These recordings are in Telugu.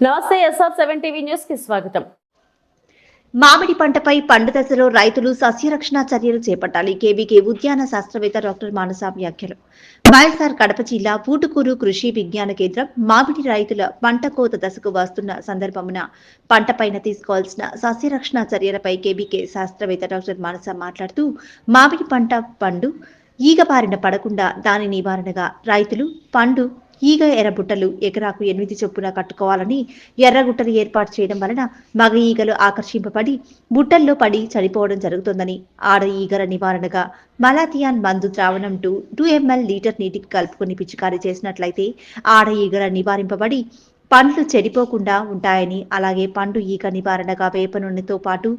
నమస్తే ఎస్ఆర్ సెవెన్ టీవీ న్యూస్కి స్వాగతం. మామిడి పంటపై పండు దశలో రైతులు సస్యరక్షణ చర్యలు చేపట్టాలి. కేబీకే ఉద్యాన శాస్త్రవేత్త డాక్టర్ మానస వ్యాఖ్యలు. వైఎస్ఆర్ కడప జిల్లా పూటుకూరు కృషి విజ్ఞాన కేంద్రం మామిడి రైతుల పంట కోత దశకు వస్తున్న సందర్భమున పంటపైన తీసుకోవాల్సిన సస్యరక్షణ చర్యలపై కేబీకే శాస్త్రవేత్త డాక్టర్ మానస మాట్లాడుతూ మామిడి పంట పండు ఈగ బారిన పడకుండా దాని నివారణగా రైతులు పండు ఈగ ఎర్రబుట్టలు ఎకరాకు ఎనిమిది చొప్పున కట్టుకోవాలని ఎర్రగుట్టలు ఏర్పాటు చేయడం వలన మగ ఈగలు ఆకర్షింపబడి బుట్టల్లో పడి చనిపోవడం జరుగుతుందని ఆడ ఈగల నివారణగా మలాథియాన్ మందు ద్రావణం టూ టూ ఎంఎల్ లీటర్ నీటికి కలుపుకొని పిచికారీ చేసినట్లయితే ఆడ ఈగల నివారింపబడి పండ్లు చెడిపోకుండా ఉంటాయని అలాగే పండు ఈగ నివారణగా వేప నూనెతో పాటు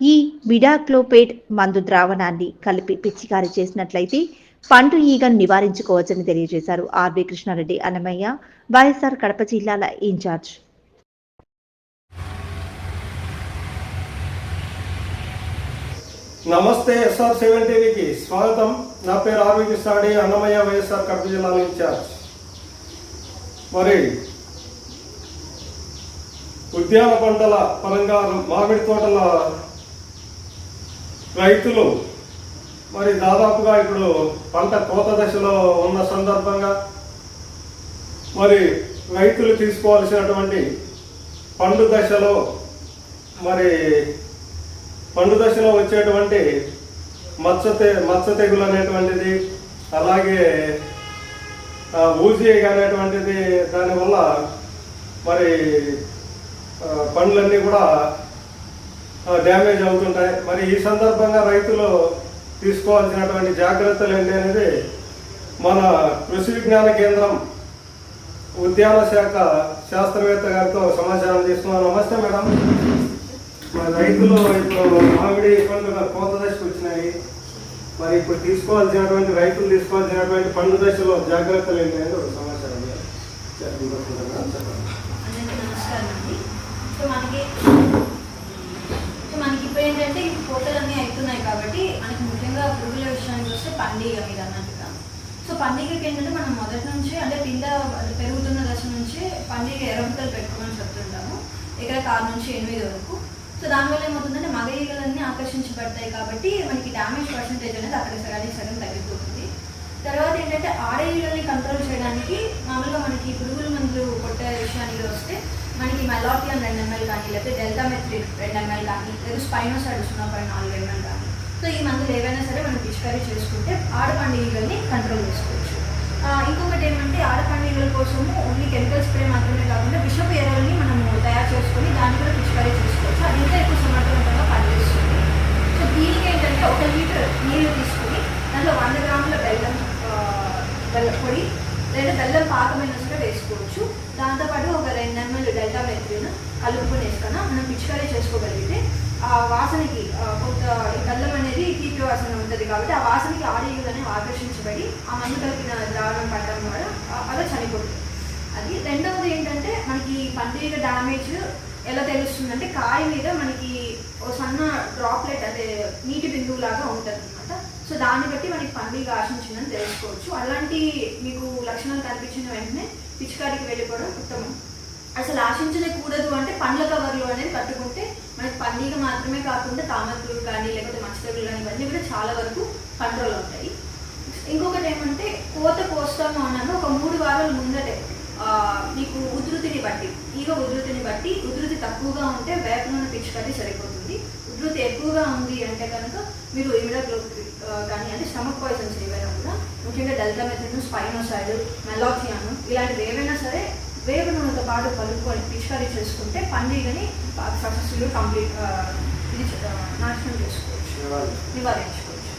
ఈ విడాక్లోపేట్ మందు ద్రావణాన్ని కలిపి పిచికారీ చేసినట్లయితే పండు ఈగను నివారించుకోవచ్చని తెలియజేశారు R B Krishna Reddy Annamayya YSR Kadapa జిల్లాల ఇన్ఛార్జ్. నమస్తే ఎస్ఆర్ సెవెన్ టీవీకి స్వాగతం. నా పేరు ఆర్వి కృష్ణాడి అన్నమయ్య వైఎస్ఆర్ కడప జిల్లాలో ఇన్ఛార్జ్. మరి ఉద్యాన పంటల పరంగా మామిడి తోటల రైతులు మరి దాదాపుగా ఇప్పుడు పంట కోత దశలో ఉన్న సందర్భంగా మరి రైతులు తీసుకోవాల్సినటువంటి పండు దశలో మరి పండు దశలో వచ్చేటువంటి మచ్చ తె మచ్చ తెగులు అనేటువంటిది అలాగే ఊజీ అనేటువంటిది దానివల్ల మరి పండ్లన్నీ కూడా డ్యామేజ్ అవుతుంటాయి. మరి ఈ సందర్భంగా రైతులు తీసుకోవాల్సినటువంటి జాగ్రత్తలు ఏంటి అనేది మన కృషి విజ్ఞాన కేంద్రం ఉద్యాన శాఖ శాస్త్రవేత్త గారితో సమాచారం తీసుకున్నాను నమస్తే మేడం. మన రైతులు ఇప్పుడు మామిడి పండుగ కోత దశకు వచ్చినాయి. మరి ఇప్పుడు తీసుకోవాల్సినటువంటి రైతులు తీసుకోవాల్సినటువంటి పండు దశలో జాగ్రత్తలు ఏంటి అనేది ఒక సమాచారం నమస్కారం అండి. మనకి మనకి ఇప్పుడు ఏంటంటే ఈ కోతలు అన్నీ అవుతున్నాయి కాబట్టి మనకి ముఖ్యంగా పురుగుల ఫస్ట్ పండుగ మీద అన్నట్టుగా. సో పండుగకి ఏంటంటే మనం మొదటి నుంచి అంటే పిండ పెరుగుతున్న దశ నుంచి పండుగ ఎరబుకలు పెట్టుకోమని చెప్తుంటాము. ఇక్కడ ఆరు నుంచి ఎనిమిది వరకు. సో దానివల్ల ఏమవుతుందంటే మగ ఈగలన్నీ ఆకర్షించబడతాయి కాబట్టి మనకి డ్యామేజ్ పర్సంటేజ్ అనేది అక్కడ సగానికి సగం తగ్గిపోతుంది. తర్వాత ఏంటంటే ఆడేళ్ళని కంట్రోల్ చేయడానికి మామూలుగా మనకి పురుగుల మందులు కొట్టే విషయానికి వస్తే మనకి మెలాపియన్ రెండు ఎంఎల్ కానీ లేకపోతే డెల్టామెథ్రిన్ రెండు ఎంఎల్ కానీ లేదా స్పైనోసైడ్ సున్నా పాయింట్ నాలుగు ఎంఎల్ కానీ సో ఈ మందులు ఏవైనా సరే మనం పిచికారీ చేసుకుంటే ఆడపండుగల్ని కంట్రోల్ చేసుకోవచ్చు. ఇంకొకటి ఏమంటే ఆడపండుగల కోసము ఓన్లీ కెమికల్ స్ప్రే మాత్రమే కాకుండా విషపు ఎరువుల్ని మనము తయారు చేసుకొని దాని కూడా పిచికారీ చేసుకోవచ్చు అది ఇంకా ఎక్కువ సమర్థవంతంగా పనిచేస్తుంది సో దీనికి ఏంటంటే ఒక లీటర్ నీళ్ళు తీసుకుని దాంట్లో వంద గ్రాముల బెల్లం ఆ, బెల్లం పొడి లేదా బెల్లం పాకమైన సరే వేసుకోవచ్చు దాంతోపాటు ఒక రెండు ఎంఎల్ డెల్టా మెత్రిన్ కలుపుకొని వేసుకున్నా మనం పిచికారీ చేసుకోగలిగితే ఆ వాసనకి కొంత బెల్లం అనేది తీపి వాసన ఉంటుంది కాబట్టి ఆ వాసనకి ఆడీలు అనేవి ఆకర్షించబడి ఆ మందు కలిపిన ద్రావణం పడడం ద్వారా అలా చనిపోతుంది. అది రెండవది ఏంటంటే మనకి పండుగ డ్యామేజ్ ఎలా తెలుస్తుందంటే కాయ మీద మనకి ఓ సన్న డ్రాప్లెట్ అదే నీటి బిందువు లాగా ఉంటుంది అనమాట సో దాన్ని బట్టి మనకి పండుగ ఆశించిందని తెలుసుకోవచ్చు. అలాంటి మీకు లక్షణాలు కనిపించిన వెంటనే పిచికారికి వెళ్ళిపోవడం ఉత్తమం. అసలు ఆశించకూడదు అంటే పండ్ల కవర్లు అనేది కట్టుకుంటే మనకి పల్లీలు మాత్రమే కాకుండా తామరపులు కానీ లేకపోతే మచ్చతగులు కానీ ఇవన్నీ కూడా చాలా వరకు కంట్రోల్ అవుతాయి ఇంకొకటి ఏమంటే కోత కోస్తాము అన్నాను ఒక మూడు వారాల ముందటే మీకు ఉధృతిని బట్టి ఈగ ఉధృతిని బట్టి ఉధృతి తక్కువగా ఉంటే వేప నూనె పిచికారీ సరిపోతుంది. ఉధృతి ఎక్కువగా ఉంది అంటే కనుక మీరు ఇమిడోగ్లో కానీ అంటే స్టమక్ పాయిజన్స్ ఏవైనా కూడా ముఖ్యంగా డెల్టా మెథడ్ స్పైనోసైడ్ మెలాఫియాను ఇలాంటివి ఏవైనా సరే వేప నూనెతో పాటు కలుపుకొని పిచికారీ చేసుకుంటే పండుగని సక్సెస్ఫుల్ కంప్లీట్ ఇది నాశనం చేసుకోవచ్చు. నివారించుకోవచ్చు.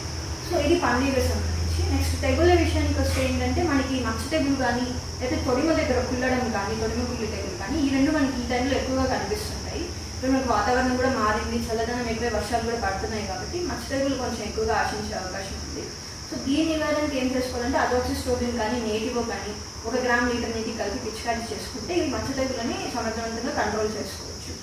సో ఇది పండుగ సంబంధించి. నెక్స్ట్ తెగుల విషయానికి వస్తే ఏంటంటే మనకి మచ్చ తెగులు కానీ లేకపోతే తొడిమ దగ్గర కుల్లడం కానీ తొడిమ కుళ్ళు తెగులు కానీ ఈ రెండు మనకి ఈ టైంలో ఎక్కువగా కనిపిస్తుంటాయి. ఇప్పుడు మనకు వాతావరణం కూడా మారింది చల్లదనం ఎక్కువ వర్షాలు కూడా పడుతున్నాయి కాబట్టి మచ్చ తెగులు కొంచెం ఎక్కువగా ఆశించే అవకాశం ఉంది. సో దీని నివారణకి ఏం చేసుకోవాలంటే అజోక్సిస్టోబిన్ కానీ నేటివో కానీ ఒక గ్రామ్ లీటర్ నీటి కలిపి పిచికారీ చేసుకుంటే ఈ మచ్చ తెగులని సమర్థవంతంగా కంట్రోల్ చేసుకోవచ్చు.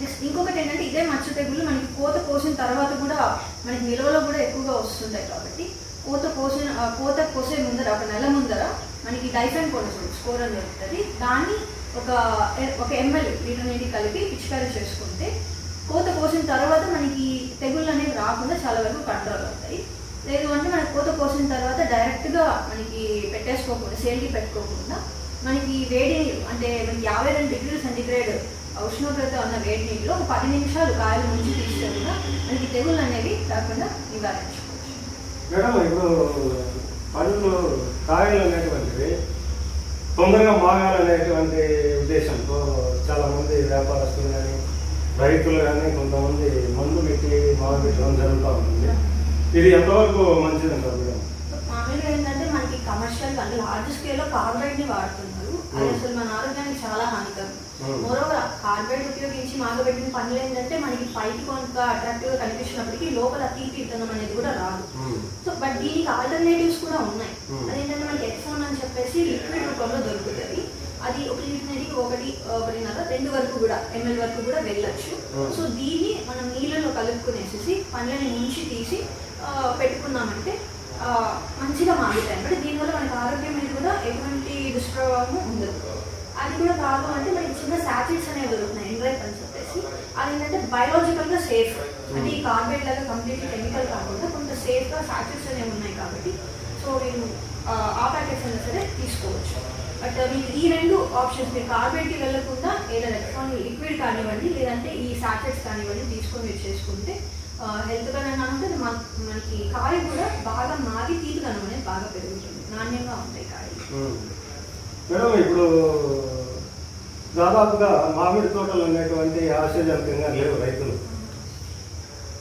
నెక్స్ట్ ఇంకొకటి ఏంటంటే ఇదే మచ్చ తెగులు మనకి కోత కోసిన తర్వాత కూడా మనకి నిల్వలో కూడా ఎక్కువగా వస్తుంటాయి కాబట్టి కోత కోసిన కోత కోసే ముందర ఒక నెల ముందర మనకి డైఫెన్ కొనసాగు స్కోర్ అని దొరుకుతుంది దాన్ని ఒక ఒక ఎంఎల్ లీటర్ నీటి కలిపి పిచికారీ చేసుకుంటే కోత కోసిన తర్వాత మనకి తెగుళ్ళు అనేవి రాకుండా చాలా వరకు కంట్రోల్ అవుతాయి. లేదు అంటే పూత కోత కోసిన తర్వాత డైరెక్ట్గా మనకి పెట్టేసుకోకుండా సేల్కి పెట్టుకోకుండా మనకి వేడి అంటే మనకి యాభై రెండు డిగ్రీల సెంటిగ్రేడ్ ఉష్ణోగ్రత ఉన్న వేడి నీటిలో ఒక పది నిమిషాలు కాయలు ముంచి తీస్తే కూడా మనకి తెగుళ్ళు అనేవి రాకుండా నివారించుకోవచ్చు. మేడం ఇప్పుడు పండ్లు కాయలు అనేటువంటివి తొందరగా మాగాలనేటువంటి ఉద్దేశంతో చాలామంది వ్యాపారస్తులు కానీ రైతులు కానీ కొంతమంది మందు పెట్టి మాగబెట్టడం జరుగుతూ ఉంటుంది ఇది ఎంతవరకు మంచిది అంటారు మేడం మామూలుగా ఏంటంటే మనకి కమర్షియల్ అంటే లార్జ్ స్కేల్లో కార్బైడ్ని వాడుతున్నారు అది Hmm. అసలు మన ఆరోగ్యానికి చాలా హానికరం Hmm. మరోవర్ కార్బైడ్ ఉపయోగించి మాగబెట్టిన పనులు ఏంటంటే మనకి పైకి కొంత అట్రాక్టివ్గా కనిపించినప్పటికీ లోపల తీపి ఇతనం అనేది కూడా రాదు. సో బట్ దీనికి ఆల్టర్నేటివ్స్ కూడా ఉన్నాయి Hmm. అదేంటంటే మనకి ఎక్సోన్ అని చెప్పేసి లిక్విడ్ రూపంలో దొరుకుతుంది అది ఒక లీటర్ నీటికి ఒకటి ఒకటిన్నర రెండు వరకు కూడా ఎంఎల్ వరకు కూడా వెళ్ళొచ్చు Hmm. సో దీన్ని మనం నీళ్ళలో కలుపుకునేసేసి పండ్లని ముంచి తీసి పెట్టుకున్నామంటే మంచిగా మారుతాయి. అంటే దీనివల్ల మనకి ఆరోగ్యం మీద కూడా ఎటువంటి దుష్ప్రభావం ఉండదు. అది కూడా కాదు అంటే మనకి చిన్న శాటిల్స్ అనేవి దొరుకుతున్నాయి ఎండ్రైప్ అని చెప్పేసి. అది ఏంటంటే బయలాజికల్గా సేఫ్ అంటే ఈ కార్బేట్ లాగా కంప్లీట్ కెమికల్ కాకుండా కొంత సేఫ్గా శాటిల్స్ అనేవి ఉన్నాయి కాబట్టి. సో మీరు ఆ, ప్యాకెట్స్ అయినా సరే తీసుకోవచ్చు. బట్ మీకు ఈ రెండు ఆప్షన్స్ మీరు కార్బేట్కి వెళ్ళకుండా ఏదైనా ఎలక్ట్రానిక్ లిక్విడ్ కానివ్వండి లేదంటే ఈ సాకెట్స్ కానివ్వండి తీసుకొని మీరు చేసుకుంటే హెల్త్ ఉంటుంది మన మనకి కాయ కూడా బాగా మాగి తీపిదనం అనేది బాగా పెరుగుతుంది నాణ్యంగా ఉంటాయి కాయలు. మేడం ఇప్పుడు దాదాపుగా మామిడి తోటలు అనేటువంటి ఆశ్చర్యజనకంగా లేవు రైతులు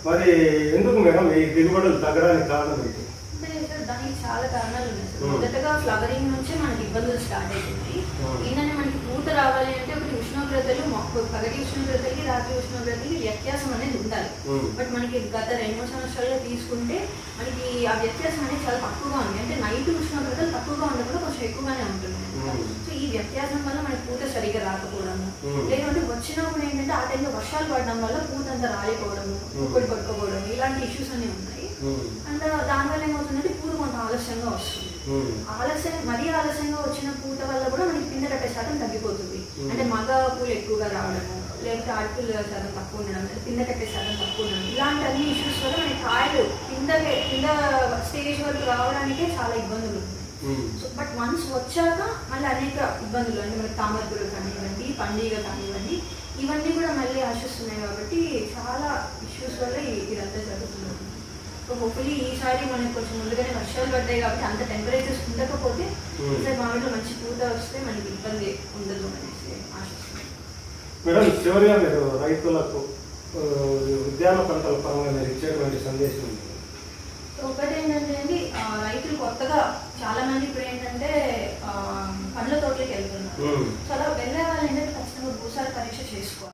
మరి ఎందుకు మేడం ఈ దిగుబడులు తగ్గడానికి కారణం ఏంటి అంటే దానికి చాలా కారణాలు ఉన్నాయి సార్. మొదటగా ఫ్లవరింగ్ నుంచే మనకి ఇబ్బందులు స్టార్ట్ అవుతున్నాయి Hmm. ఏంటంటే మనకి పూత రావాలి అంటే ఒకటి ఉష్ణోగ్రతలు మొక్క- పగటి ఉష్ణోగ్రతలకి రాత్రి ఉష్ణోగ్రతలకి వ్యత్యాసం అనేది ఉండాలి. బట్ మనకి గత రెండు మూడు సంవత్సరాల్లో తీసుకుంటే మనకి ఆ వ్యత్యాసం అనేది చాలా తక్కువగా ఉంది అంటే నైట్ ఉష్ణోగ్రతలు తక్కువగా ఉండకుండా కొంచెం ఎక్కువగానే ఉంటుంది. సో ఈ వ్యత్యాసం వల్ల మనకి పూత సరిగా రాకపోవడము. లేదంటే వచ్చినప్పుడు ఏంటంటే ఆ టైంలో వర్షాలు పడడం వల్ల పూత అంతా రాలిపోవడము. పొడి పట్టుకోవడం ఇలాంటి ఇష్యూస్ అన్ని ఉన్నాయి ఉమ్. అండ్ దానివల్ల ఏమవుతుందంటే పూత కొంత ఆలస్యంగా వస్తుంది. ఆలస్యం మరీ ఆలస్యంగా వచ్చిన పూత వల్ల కూడా మనకి పిందె కట్టే శాతం తగ్గిపోతుంది. అంటే మగ ఎక్కువగా రావడము లేకపోతే ఆడపూల శాతం తక్కువ ఉండడం పిందె కట్టే శాతం తక్కువ ఉండడం ఇలాంటి అన్ని ఇష్యూస్ వల్ల మనకి కాయలు పింద పింద స్టేజ్ వరకు రావడానికే చాలా ఇబ్బందులు. సో బట్ వన్స్ వచ్చాక మళ్ళీ అనేక ఇబ్బందులు అంటే మనకి తామరపులు కానివ్వండి పండుగ కానివ్వండి ఇవన్నీ కూడా మళ్ళీ ఆశిస్తున్నాయి కాబట్టి చాలా ఇష్యూస్ వల్ల ఇదంతా జరుగుతుంది సో హోప్ఫుల్లీ ఈసారి మనకి కొంచెం ముందుగానే వర్షాలు పడ్డాయి కాబట్టి అంత టెంపరేచర్స్ ఉండకపోతే. ఈసారి మామిడిలో మంచి పూత వస్తే మనకి ఇబ్బంది ఉండదు అనేసి ఆశిస్తున్నాం మేడం చివరిగా మీరు రైతులకు ఉద్యాన పంటల పరంగా మీరు ఇచ్చేటువంటి సందేశం ఒకటి ఏంటంటే అండి రైతులు కొత్తగా చాలా మంది ఇప్పుడు ఏంటంటే పండ్ల తోటలకు వెళ్తున్నారు. అలా వెళ్ళే వాళ్ళు ఏంటంటే ఖచ్చితంగా భూసార పరీక్ష చేసుకోవాలి.